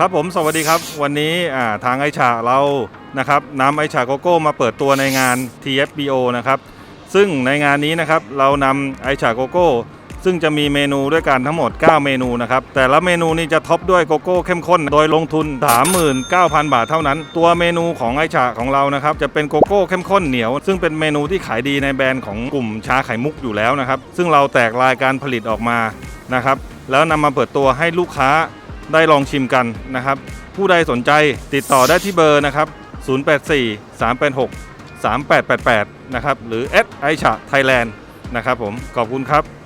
ครับผมสวัสดีครับ วันนี้ทางไอชาเรานะครับนำไอชาโกโก้มาเปิดตัวในงาน TFBO นะครับซึ่งในงานนี้นะครับเรานำไอชาโกโก้ซึ่งจะมีเมนูด้วยกันทั้งหมด 9 เมนูนะครับแต่ละเมนูนี้จะท็อปด้วยโกโก้เข้มข้น โดยลงทุน 39,000 บาทเท่านั้น ตัวเมนูของไอชาของเรานะครับจะเป็นโกโก้เข้มข้นเหนียว ซึ่งเป็นเมนูที่ขายดีในแบรนด์ของกลุ่มชาไข่มุกอยู่แล้วนะครับซึ่งเราแตกรายการผลิตออกมานะครับแล้วนำมาเปิดตัวให้ลูกค้า ได้ลองชิมกันนะครับ ผู้ใดสนใจติดต่อได้ที่เบอร์นะครับ 084 386 3888 นะครับ หรือ s i c h a Thailand นะครับผม ขอบคุณครับ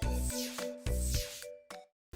9187